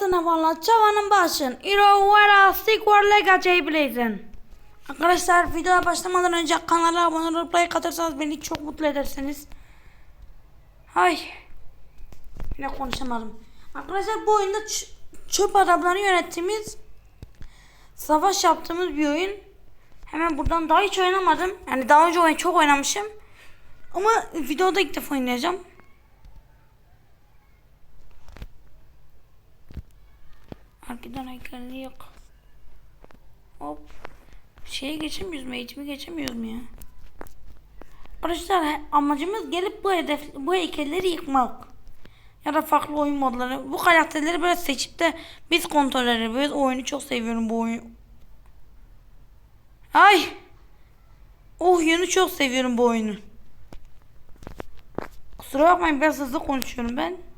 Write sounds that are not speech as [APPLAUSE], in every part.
Fırtına valla çavanın başın. Iro vera stick war lega blazing. Arkadaşlar videoya başlamadan önce kanala abone olup like atarsanız beni çok mutlu edersiniz. Hay. Yine konuşamadım. Arkadaşlar bu oyunda çöp adamları yönettiğimiz savaş yaptığımız bir oyun. Hemen buradan daha hiç oynamadım. Yani daha önce oyun çok oynamışım. Ama videoda ilk defa oynayacağım. Arkadan ekranı yok. Hop. Şeye geçemiyoruz mu? Eğitimi geçemiyoruz mu ya? Arkadaşlar amacımız gelip bu hedef bu heykelleri yıkmak. Ya da farklı oyun modları. Bu karakterleri böyle seçip de biz kontrol edebiliriz. Oyunu çok seviyorum bu oyunu. Ay. O oyunu çok seviyorum bu oyunu. Kusura bakmayın biraz hızlı konuşuyorum ben.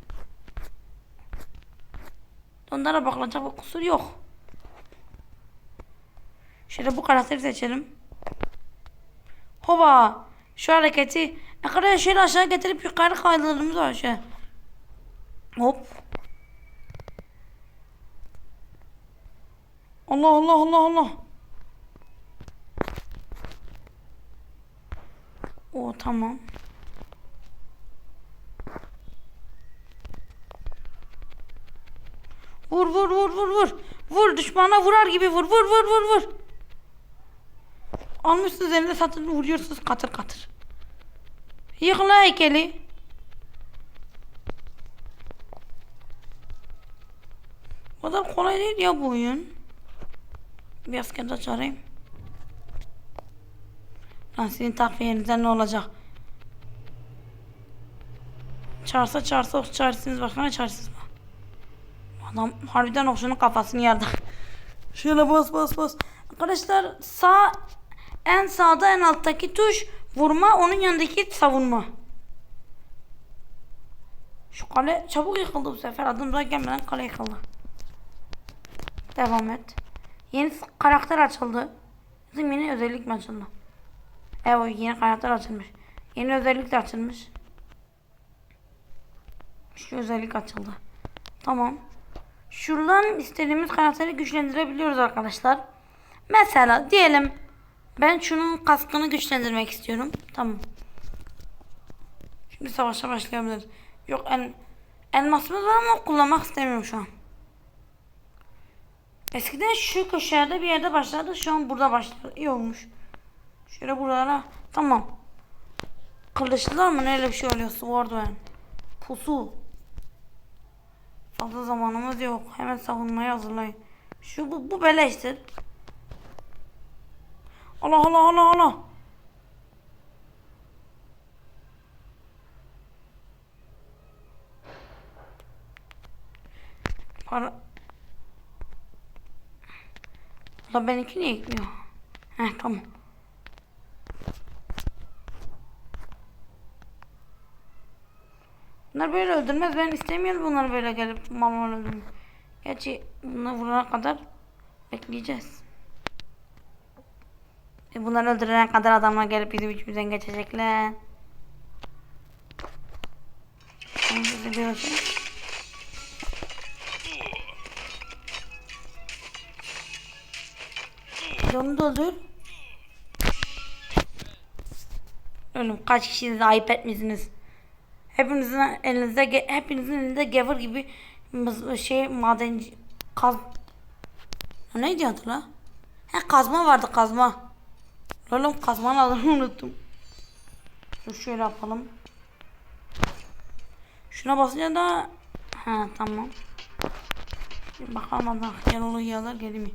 Onlara bakılacak bir kusur yok. Şöyle bu karakteri seçelim. Hoba. Şu hareketi ne kadar şöyle aşağı getirip yukarı kaydırdığımız var şu. Hop. Allah Allah Allah Allah. O tamam. Vur vur vur vur vur. Vur düşmana vurar gibi vur vur vur vur vur. Almışsınız elinde satın vuruyorsunuz katır katır. Yıkla heykeli. O kadar kolay değil ya bu oyun. Bir askerde çağırayım. Lan sizin takviyenizden ne olacak? Çağırsa çağırsa çağırsınız bakana çağırsınız? Adam harbiden okşunun kafasını yardı. Şöyle bas bas bas. Arkadaşlar sağ en sağda en alttaki tuş vurma onun yanındaki savunma. Şu kale çabuk yıkıldı bu sefer. Adım daha gelmeden kale yıkıldı. Devam et. Yeni karakter açıldı. Bizim yeni özellik mi açıldı? Evet yeni karakter açılmış. Yeni özellik de açılmış. Şu özellik açıldı. Tamam. Şuradan istediğimiz karakteri güçlendirebiliyoruz arkadaşlar. Mesela diyelim ben şunun kaskını güçlendirmek istiyorum. Tamam. Şimdi savaşa başlayabiliriz. Yok en elmasımız var ama kullanmak istemiyorum şu an. Eskiden şu köşelerde bir yerde başladı. Şu an burada başladı. İyi olmuş. Şöyle buralara. Tamam. Kılıçlılar mı? Ne öyle bir şey oluyor? Swordman. Pusu. Fazla zamanımız yok. Hemen savunmayı hazırlayın. Şu bu, bu beleştir. Allah Allah Allah Allah. Para... La benimki niye gitmiyor? Heh tamam. Bunlar böyle öldürmez. Ben istemiyorum bunları böyle gelip mal öldürmeyi. Gerçi bunları vurana kadar bekleyeceğiz. E bunları öldürene kadar adamlar gelip bizim içimizden geçecekler. Şimdi biraz- Bir Onu da öldür. Oğlum kaç kişiniz ayıp etmişsiniz. Hepinizin elinizde hepinizin elinde gevur gibi şey madenci kaz neydi adı la? He kazma vardı kazma. Oğlum kazmanın adını unuttum. Dur şöyle yapalım. Şuna basınca da ha tamam. Bir bakalım adam yarolu hıyarlar gelir mi?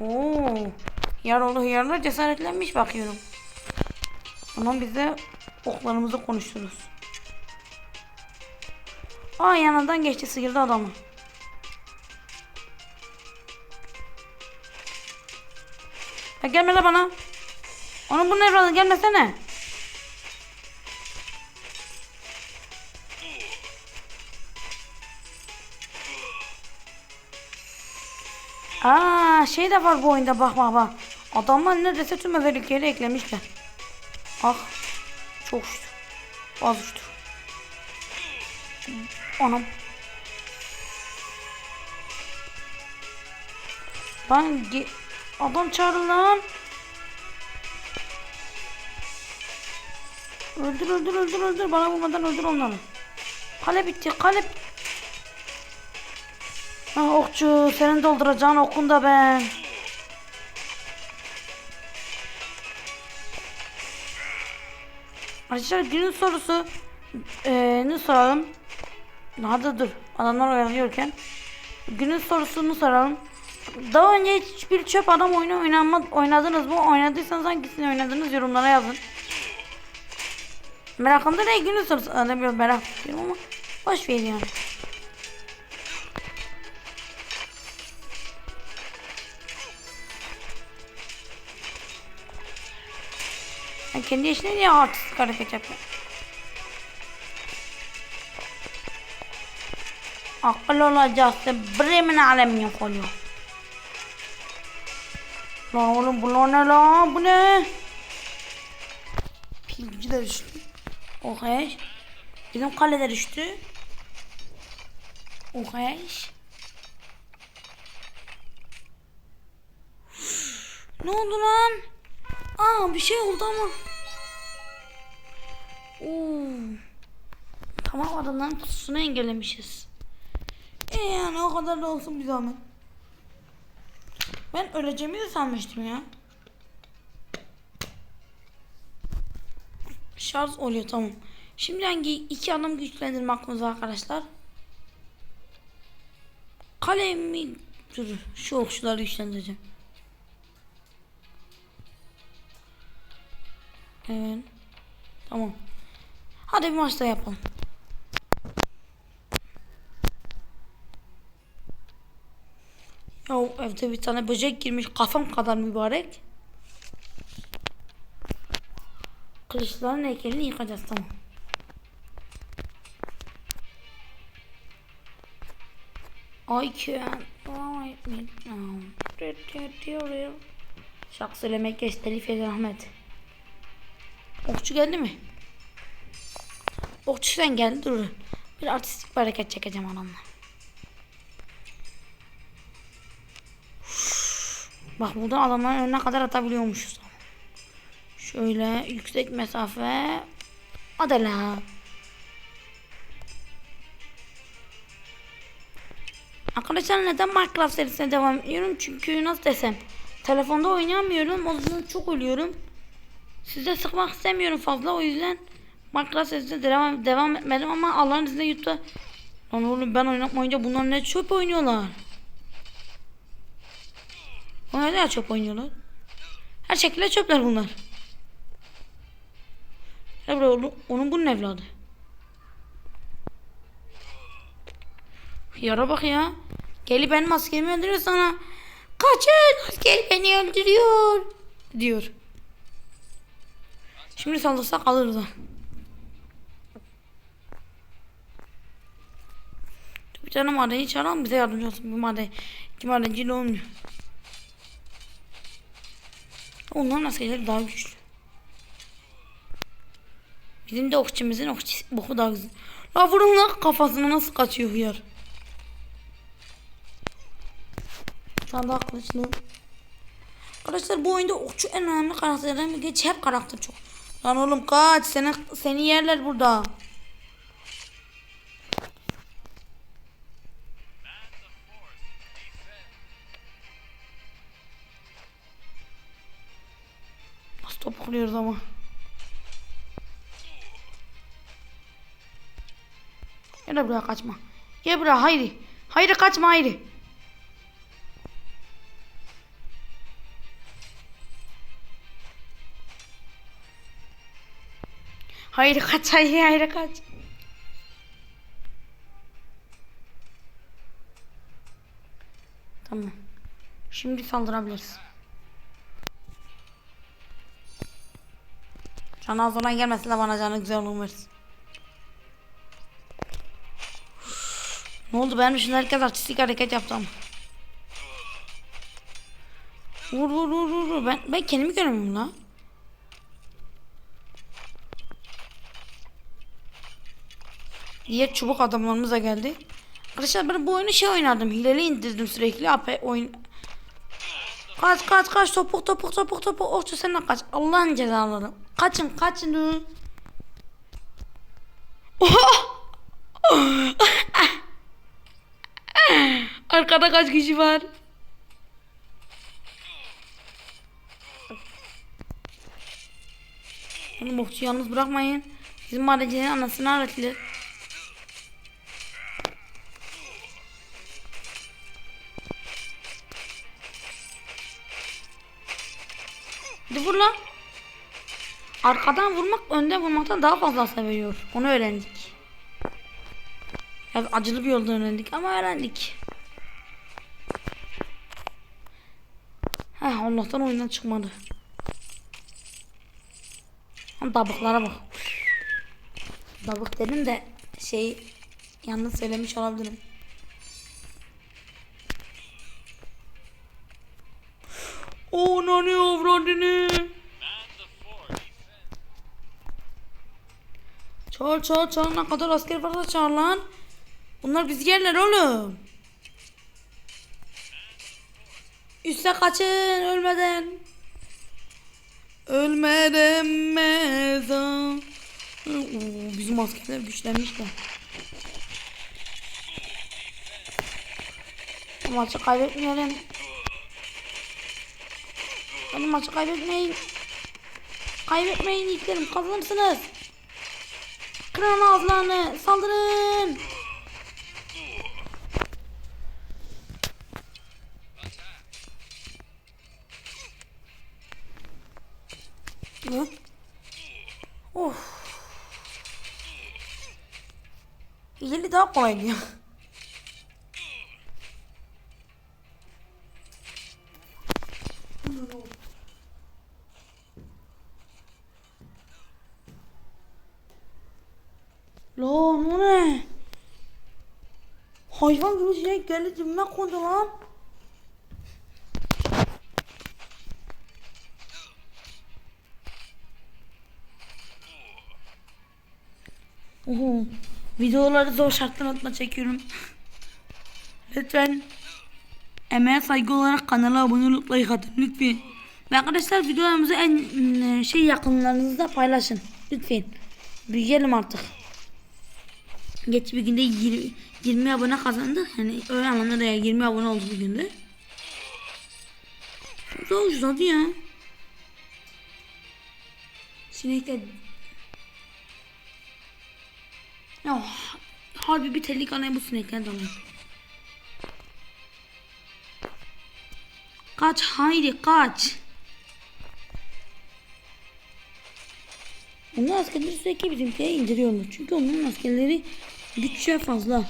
Oo, yarolu hıyarlar cesaretlenmiş bakıyorum. Tamam bize oklarımızı konuştururuz. Aa yanından geçti sıyırdı adamı. Ya gelme la bana. Onun bunun evladı gelmesene. Aa şey de var bu oyunda bak bak bak. Adamlar neredeyse tüm özellikleri eklemişler. Ah. Çok uçtu. Az uçtu. Anam. Lan ge- adam çağırın lan. Öldür öldür öldür öldür. Bana vurmadan öldür onları. Kale bitti kale. Ha, okçu senin dolduracağın okun da ben. Arkadaşlar günün sorusu eee ne soralım? Hadi dur adamlar oyalanıyorken günün sorusunu soralım. Daha önce hiçbir çöp adam oyunu oynanma, oynadınız mı? Oynadıysanız hangisini oynadınız yorumlara yazın. Merakımda ne günün sorusu? Öyle biraz merak ediyorum ama boş ver yani. Ben kendi işine niye artistik hareket yapıyorum? Akıl olacaksın. Bremen alem yok oluyor. Lan oğlum bu ne lan? Bu ne? Pilci de düştü. Okay. Bizim kale de düştü. Okay. Ne oldu lan? Aa bir şey oldu ama. Oo. Tamam adamların kutusunu engellemişiz. E yani o kadar da olsun bir zahmet. Ben öleceğimi de sanmıştım ya. Şarj oluyor tamam. Şimdi hangi iki adam güçlendirme aklımızda arkadaşlar? Kalemi dur şu okçuları güçlendireceğim. Evet. Tamam. Hadi bir maç daha yapalım. Ya evde bir tane böcek girmiş kafam kadar mübarek. Kılıçların heykelini yıkacağız tamam. I can write me down. Şarkı söylemek geç telif eder Ahmet. Okçu geldi mi? Okçu sen geldi dur. Bir artistik bir hareket çekeceğim adamla. Bak buradan adamların önüne kadar atabiliyormuşuz. Şöyle yüksek mesafe. Hadi la. Arkadaşlar neden Minecraft serisine devam ediyorum? Çünkü nasıl desem telefonda oynayamıyorum. O yüzden çok ölüyorum. Size sıkmak istemiyorum fazla o yüzden Minecraft serisine devam, devam etmedim ama Allah'ın izniyle YouTube'da Lan oğlum ben oynatmayınca bunlar ne çöp oynuyorlar. Onlar ne çöp oynuyorlar? Her şekilde çöpler bunlar. Buraya onun, onun bunun evladı. Yara bak ya. Geli benim askerimi öldürüyor sana. Kaçın asker beni öldürüyor. Diyor. Şimdi saldırsak alırız ha. Bir tane madenci çağıralım bize yardımcı olsun. Bir maden, iki madenciyle olmuyor. Onların askerleri daha güçlü. Bizim de okçumuzun okçu boku daha güzel. La vurun lan kafasına nasıl kaçıyor hıyar. Sen daha kılıçlı. Arkadaşlar bu oyunda okçu en önemli karakterlerden bir geç hep karakter çok. Lan oğlum kaç seni seni yerler burada. Topukluyoruz ama. Gel buraya kaçma. Gel buraya hayri. Hayri kaçma hayri. Hayri kaç [LAUGHS] hayri hayri kaç. Tamam. Şimdi saldırabiliriz. Canı az olan gelmesin de bana canı güzel olur. Ne oldu benim için herkes artistik hareket yaptı ama. Vur vur vur vur. Ben, ben kendimi göremiyorum lan. Diğer çubuk adamlarımız da geldi. Arkadaşlar ben bu oyunu şey oynardım. Hileli indirdim sürekli. AP oyun Kaç kaç kaç topuk topuk topuk topuk. Okçu sen de kaç. Allah'ın cezaları. Kaçın kaçın. [LAUGHS] Arkada kaç kişi var? Oğlum okçu yalnız bırakmayın. Bizim mahallecenin anasını öğretilir. Arkadan vurmak önden vurmaktan daha fazla seviyor. Onu öğrendik. Ya acılı bir yolda öğrendik ama öğrendik. Heh Allah'tan oyundan çıkmadı. Dabıklara bak. Dabık dedim de şey yanlış söylemiş olabilirim. O nani avradını. Çağır çağır çağır ne kadar asker varsa çağır lan. Bunlar biz yerler oğlum. Üste kaçın ölmeden. Ölmeden mezar. Oo, bizim askerler güçlenmiş de. Maçı kaybetmeyelim. Benim maçı kaybetmeyin. Kaybetmeyin yiğitlerim kazanırsınız. Kırın ağızlarını saldırın. Ne? Of. Hileli daha kolay diyor. Lan o ne? Hayvan gibi şey geldi dibime kondu lan. Oho. Videoları zor şartlar altında çekiyorum. Lütfen emeğe saygı olarak kanala abone olup like atın lütfen. Ve arkadaşlar videolarımızı en şey yakınlarınızda paylaşın. Lütfen. Büyüyelim artık. Geç bir günde 20, 20 abone kazandı. Yani öyle anlamda da ya 20 abone oldu bir günde. Çok da uzadı ya. Sinekler ya harbi bir telik anaya bu sinekler dalıyor. Kaç haydi kaç. Onun askerleri sürekli bizimkileri indiriyorlar. Çünkü onun askerleri güççe fazla.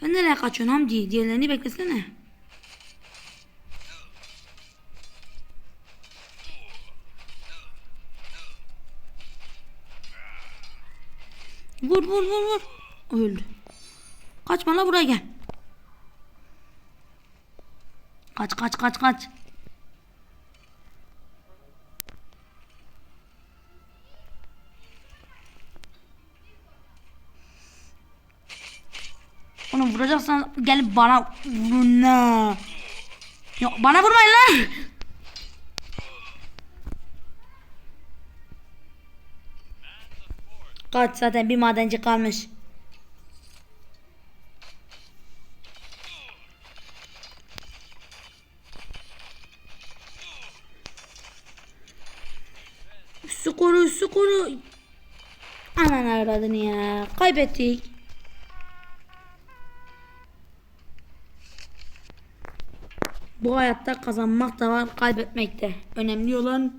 Sen nereye kaçıyorsun Hamdi? Diğerlerini beklesene. Vur vur vur vur. Öldü. Kaçma la buraya gel. Kaç kaç kaç kaç. Onu vuracaksan gelip bana vurun. Yok bana vurmayın lan. Kaç zaten bir madenci kalmış. Avradını ya. Kaybettik. Bu hayatta kazanmak da var, kaybetmek de. Önemli olan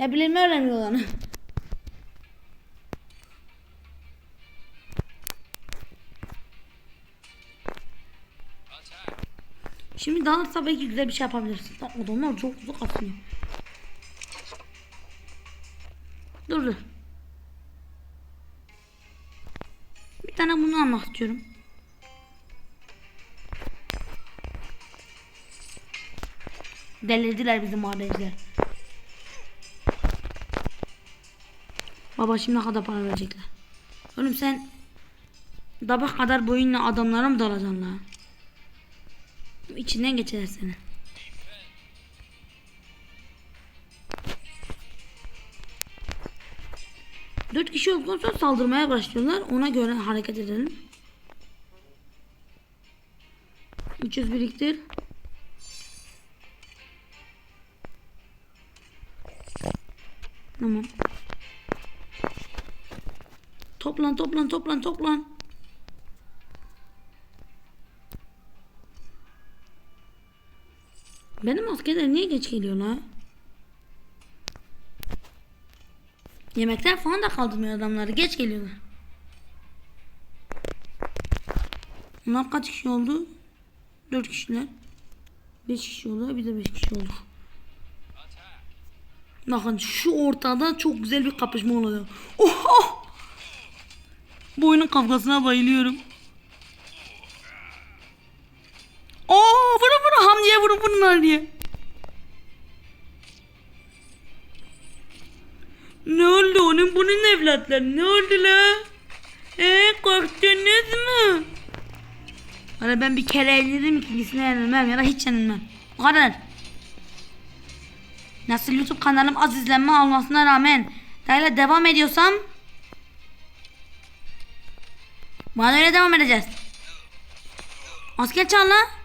ne bileyim önemli olan. Şimdi daha belki güzel bir şey yapabilirsin. Bak adamlar çok uzak atıyor. Dur dur. Bir tane bunu almak istiyorum. Delirdiler bizim madenciler. Baba şimdi ne kadar para verecekler? Oğlum sen dabak kadar boyunla adamlara mı dalacaksın la? İçinden geçer seni. Dört kişi olduktan sonra saldırmaya başlıyorlar. Ona göre hareket edelim. 300 biriktir. Tamam. Toplan toplan toplan toplan. Benim askerler niye geç geliyor la? Yemekler falan da kaldırmıyor adamları. Geç geliyorlar. Bunlar kaç kişi oldu? 4 kişiler. 5 kişi oldu. Bir de 5 kişi oldu. Bakın şu ortada çok güzel bir kapışma oluyor. Oha! Bu oyunun kavgasına bayılıyorum. Oo, vurun vurun Hamdi'ye vurun bunlar diye. Ne onun bunun evlatları ne oldu la? Eee korktunuz mu? Hani ben bir kere evlenirim ikincisine yenilmem ya da hiç yenilmem. Bu kadar. Nasıl YouTube kanalım az izlenme almasına rağmen daha devam ediyorsam bana öyle devam edeceğiz. Asker çal lan.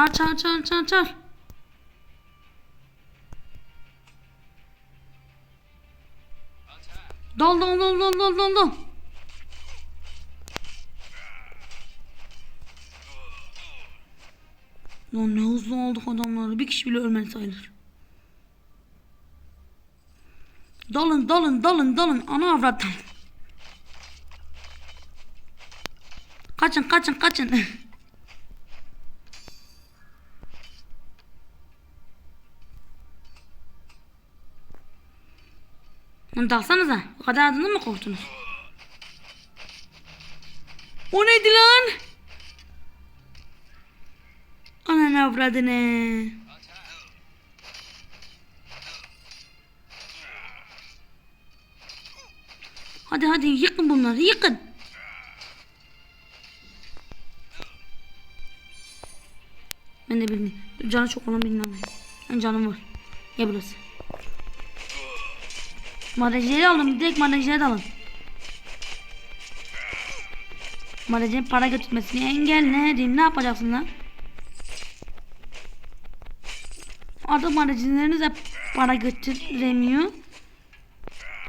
Çağır çağır çağır çağır çağır. Dol dol dol dol dol dol dol. Lan ne hızlı olduk adamları. Bir kişi bile ölmedi sayılır. Dalın dalın dalın dalın. Ana avrattan. Kaçın kaçın kaçın. [LAUGHS] Lan dalsanıza. O kadar adından mı korktunuz? O neydi lan? Ananı avradını. Hadi hadi yıkın bunları yıkın. Ben de bilmiyorum. Canı çok olan birini alayım. Canım var. Ya burası. Madencileri alın. Direkt madencileri de alın. Madencinin para götürmesini engelledim. Ne yapacaksın lan? Artık madencileriniz de para götüremiyor.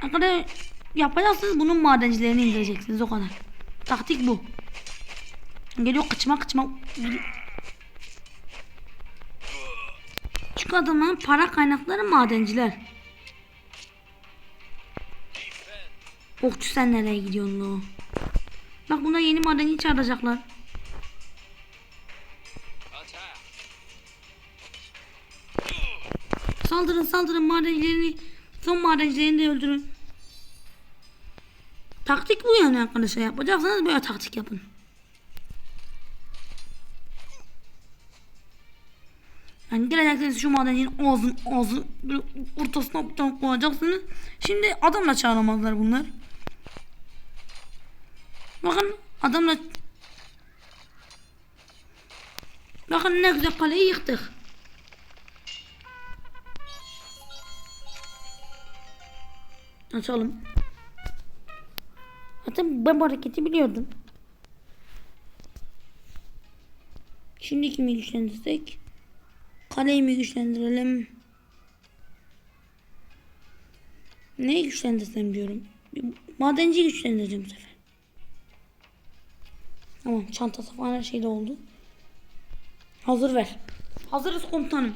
Arkadaşlar yapacaksınız bunun madencilerini indireceksiniz o kadar. Taktik bu. Geliyor kıçma kıçma. Çünkü adamların para kaynakları madenciler. Okçu sen nereye gidiyorsun lo? Bak bunda yeni madenci çağıracaklar. Saldırın saldırın madencilerini son madencilerini de öldürün. Taktik bu yani arkadaşlar yapacaksanız böyle taktik yapın. Yani geleceksiniz şu madencinin ağzın ağzın böyle ortasına bir tane koyacaksınız. Şimdi adamla çağıramazlar bunlar. Adamla Bakın ne güzel kaleyi yıktık. Açalım. Zaten ben bu hareketi biliyordum. Şimdi kimi güçlendirsek? Kaleyi mi güçlendirelim? Neyi güçlendirsem diyorum. Madenci güçlendireceğim bu sefer. Tamam çantası falan her şey de oldu. Hazır ver. Hazırız komutanım.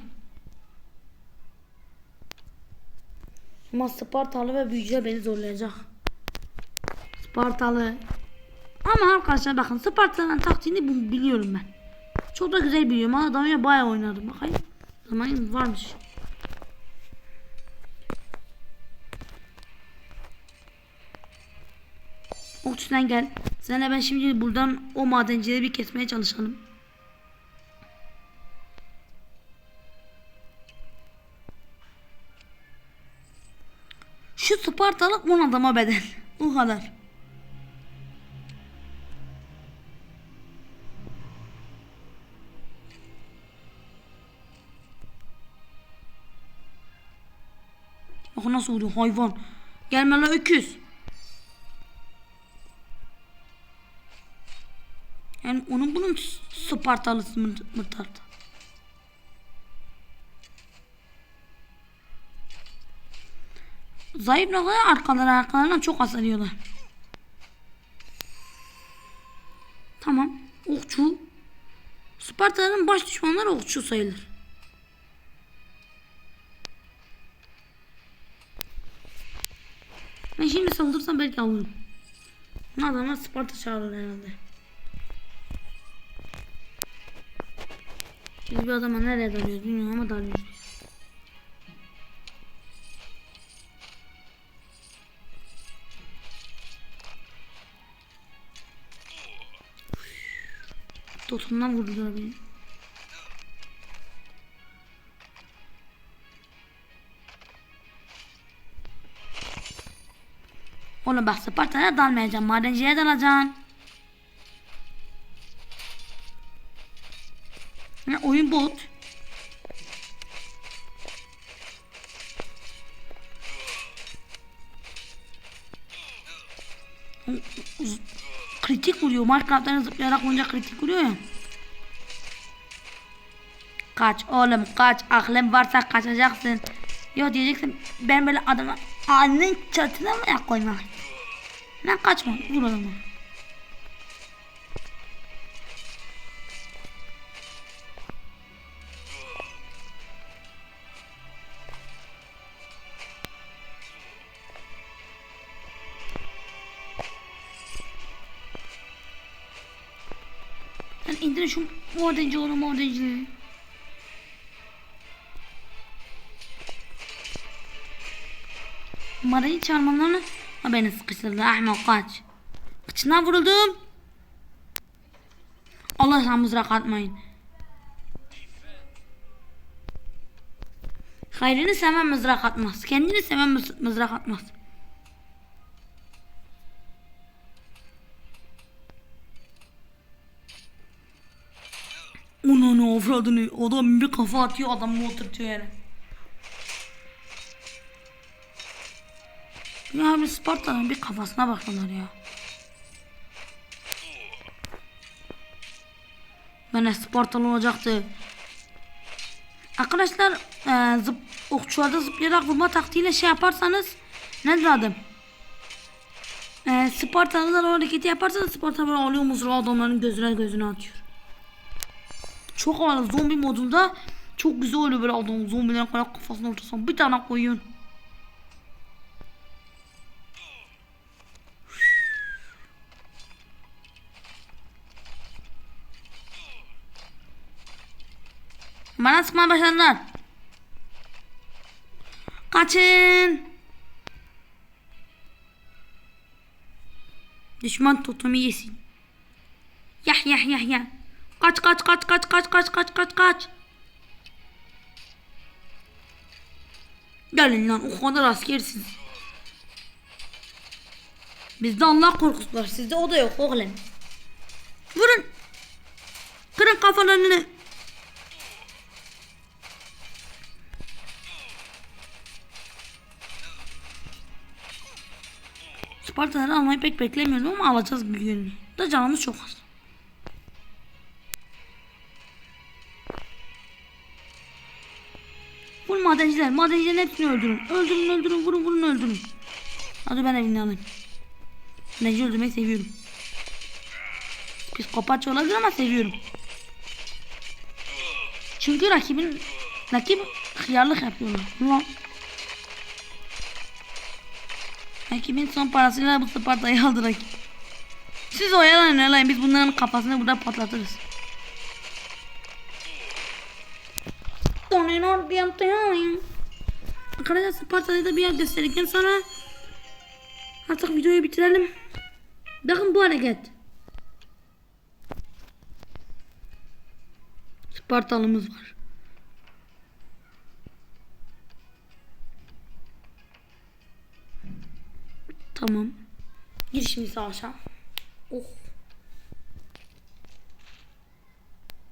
Ama Spartalı ve büyücüler beni zorlayacak. Spartalı. Ama arkadaşlar bakın Spartalı'nın taktiğini biliyorum ben. Çok da güzel biliyorum. Ama daha önce bayağı oynadım. Bakayım. Zamanım varmış. Okçudan gel. Senle ben şimdi buradan o madencileri bir kesmeye çalışalım. Şu Spartalık 10 adama bedel. [LAUGHS] O kadar. Bak nasıl vuruyor hayvan. Gelme la öküz. Yani onun bunun Spartalısı mı, tartı? Zayıf noktaya arkaları arkalarından çok hasar yiyorlar. Tamam. Okçu. Spartalıların baş düşmanları okçu sayılır. Ben şimdi saldırsam belki alırım. Adamlar Sparta çağırır herhalde. Biz bir adama nereye dalıyoruz bilmiyorum ama dalıyoruz. Totumdan vurdular beni. Oğlum bak Sparta'ya dalmayacağım. Madenciye dalacaksın. Ne oyun bot. Kritik vuruyor. Minecraft'tan zıplayarak vurunca kritik vuruyor ya. Kaç oğlum kaç. Aklın varsa kaçacaksın. Yok diyeceksin ben böyle adamı alnın çatına mı koymak? Lan kaçma vur adamı. Madenci oğlum madencileri. Madenci çarmanlarını ha beni sıkıştırdı Ahmet kaç. Kıçından vuruldum. Allah sen mızrak atmayın. Hayrını seven mızrak atmaz. Kendini seven mız- mızrak atmaz. Onun avradını adam bir kafa atıyor adamı oturtuyor yere. Ya bir Sparta'nın bir kafasına bakıyorlar ya. Ben Spartalı olacaktı. Arkadaşlar e, zıp, okçularda zıplayarak vurma taktiğiyle şey yaparsanız nedir adım? E, Spartalılar o hareketi yaparsanız Sparta böyle alıyor muzru adamların gözüne gözüne atıyor. Çok havalı zombi modunda çok güzel oluyor böyle adam zombilerin kadar kafasına ortasına bir tane koyuyorsun. Bana sıkmaya başladılar. Kaçın. Düşman totomu yesin. Yah yah yah yah. Kaç kaç kaç kaç kaç kaç kaç kaç kaç. Gelin lan o kadar askersiniz. Bizde Allah korkusu var. Sizde o da yok oğlum. Vurun. Kırın kafalarını. Spartaları almayı pek beklemiyordum ama alacağız bir gün. Da canımız çok az. Vur madenciler. Madencilerin hepsini öldürün. Öldürün öldürün vurun vurun öldürün. Hadi ben evini alayım. Madenci öldürmeyi seviyorum. Psikopatça olabilir ama seviyorum. Çünkü rakibin rakip hıyarlık yapıyorlar. Ulan. Rakibin son parasıyla bu Sparta'yı aldı rakip. Siz oyalanın oyalanın biz bunların kafasını burada patlatırız. Arkadaşlar Sparta'yı da bir yer gösterdikten sonra artık videoyu bitirelim. Bakın bu hareket. Spartalımız var. Tamam. Gir şimdi savaşa. Oh.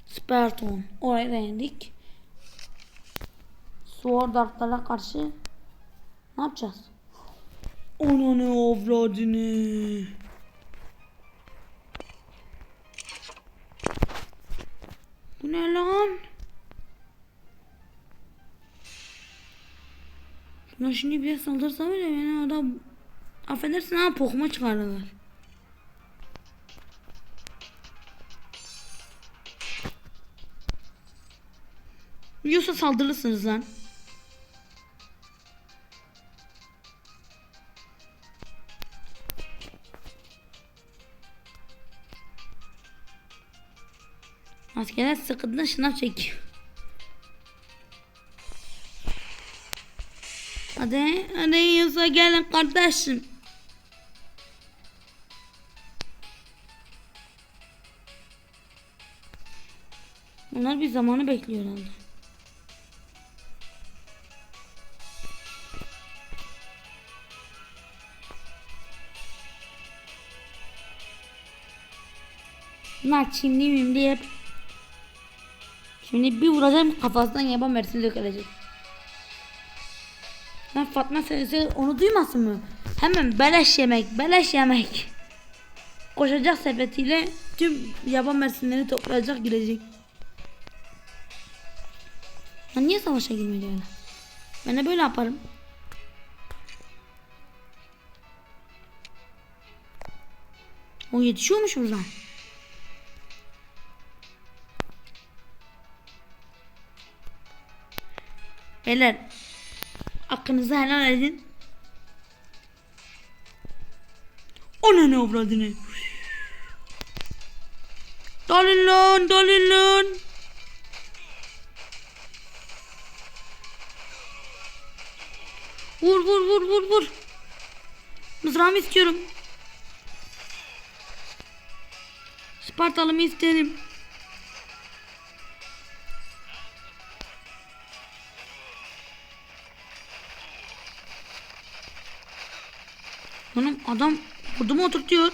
Sparton. Orayı beğendik. Sword Art'lara karşı ne yapacağız? Ona ne avradını. Bu ne lan? Şuna şimdi bir saldırsa bile beni adam affedersin ha pokuma çıkarırlar. Yoksa saldırırsınız lan. Askerler sıkıntı şınav çekiyor. Hadi, hadi yiyorsa gelin kardeşim. Bunlar bir zamanı bekliyor herhalde. Bunlar Çinli miyim diye Şimdi bir vuracağım kafasından yaban mersin dökülecek. Lan Fatma Sesi onu duymasın mı? Hemen beleş yemek, beleş yemek. Koşacak sepetiyle tüm yaban mersinleri toplayacak gidecek. Lan niye savaşa girmedi öyle? Ben de böyle yaparım. O yetişiyormuş buradan. Beyler hakkınızı helal edin. Ona ne avradını? Dalin lan dalin lan. Vur vur vur vur vur. Mızrağımı istiyorum. Spartalımı isterim. Adam vurdu oturtuyor.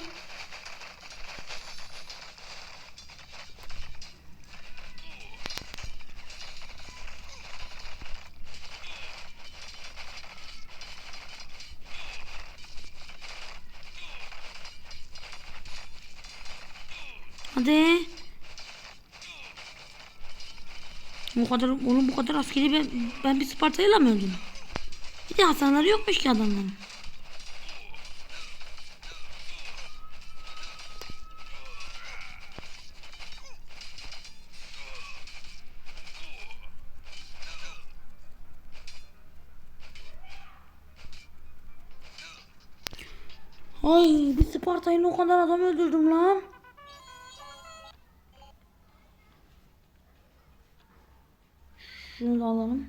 Hadi. Bu kadar oğlum bu kadar askeri ben, ben bir Sparta'yla mı öldüm? Bir de hasarları yokmuş ki adamların. Sparta'yla o kadar adam öldürdüm lan. Şunu da alalım.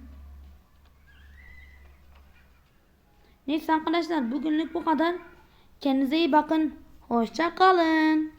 Neyse arkadaşlar bugünlük bu kadar. Kendinize iyi bakın. Hoşça kalın.